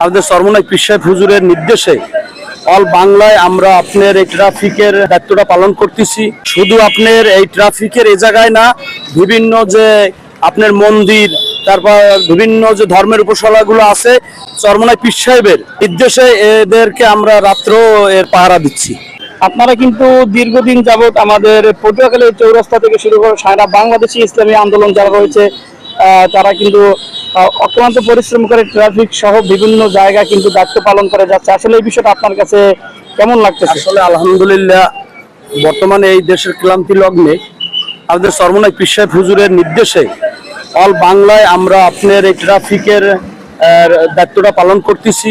আমাদের সর্বনাই পিসাই হুজুরের নির্দেশে অল বাংলায় আমরা আপনার এই ট্রাফিকের দায়িত্বটা পালন করতেছি। শুধু আপনার এই ট্রাফিকের এ জায়গায় না, বিভিন্ন যে আপনার মন্দির, তারপর বিভিন্ন যে ধর্মের উপশালাগুলো আছে চরমনাই পীর সাহেবের নির্দেশে এদেরকে আমরা রাত্র এর পাহারা দিচ্ছি। আপনারা কিন্তু দীর্ঘদিন যাবত আমাদের পটুয়াখালী চৌরাস্তা থেকে শুরু করে সারা বাংলাদেশি ইসলামী আন্দোলন যারা রয়েছে তারা কিন্তু অক্লান্ত পরিশ্রম করে ট্রাফিক সহ বিভিন্ন জায়গা কিন্তু দায়িত্ব পালন করে যাচ্ছে। আসলে এই বিষয়টা আপনার কাছে কেমন লাগতেছে? আসলে আলহামদুলিল্লাহ, বর্তমানে এই দেশের ক্লান্তি লগ্নে আমাদের সর্বনাই পীর সাহেব হুজুরের নির্দেশে অল বাংলায় আমরা আপনার এই ট্রাফিকের দায়িত্বটা পালন করতেছি।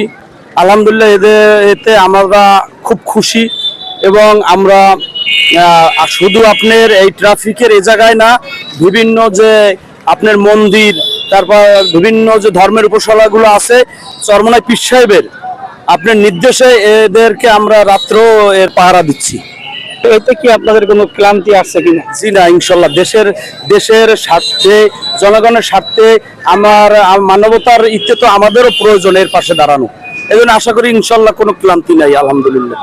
আলহামদুলিল্লাহ এদের এতে আমরা খুব খুশি এবং আমরা শুধু আপনার এই ট্রাফিকের এ জায়গায় না, বিভিন্ন যে আপনার মন্দির তারপর বিভিন্ন যে ধর্মের উপশালাগুলো আছে চরমনাই পীর সাহেবের আপনার নির্দেশে এদেরকে আমরা রাত্র এর পাহারা দিচ্ছি। এতে কি আপনাদের কোনো ক্লান্তি আসছে কিনা? জি না ইনশাল্লাহ। দেশের দেশের স্বার্থে জনগণের স্বার্থে আমার মানবতার ইচ্ছে তো আমাদেরও প্রয়োজন এর পাশে দাঁড়ানো। এই জন্য আশা করি ইনশাল্লাহ কোনো ক্লান্তি নাই আলহামদুলিল্লাহ।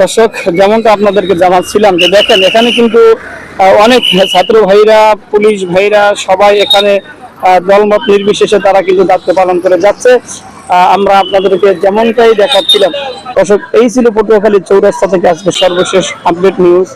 দর্শক যেমনটা আপনাদেরকে জানাচ্ছিলাম যে দেখেন এখানে কিন্তু অনেক ছাত্র ভাইরা, পুলিশ ভাইরা সবাই এখানে দলমত নির্বিশেষে তারা কিন্তু দায়িত্ব পালন করে যাচ্ছে। আমরা আপনাদেরকে যেমনটাই দেখাচ্ছিলাম অশোক এই ছিল পটুয়াখালী চৌরাস্তা থেকে আজকে সর্বশেষ আপডেট নিউজ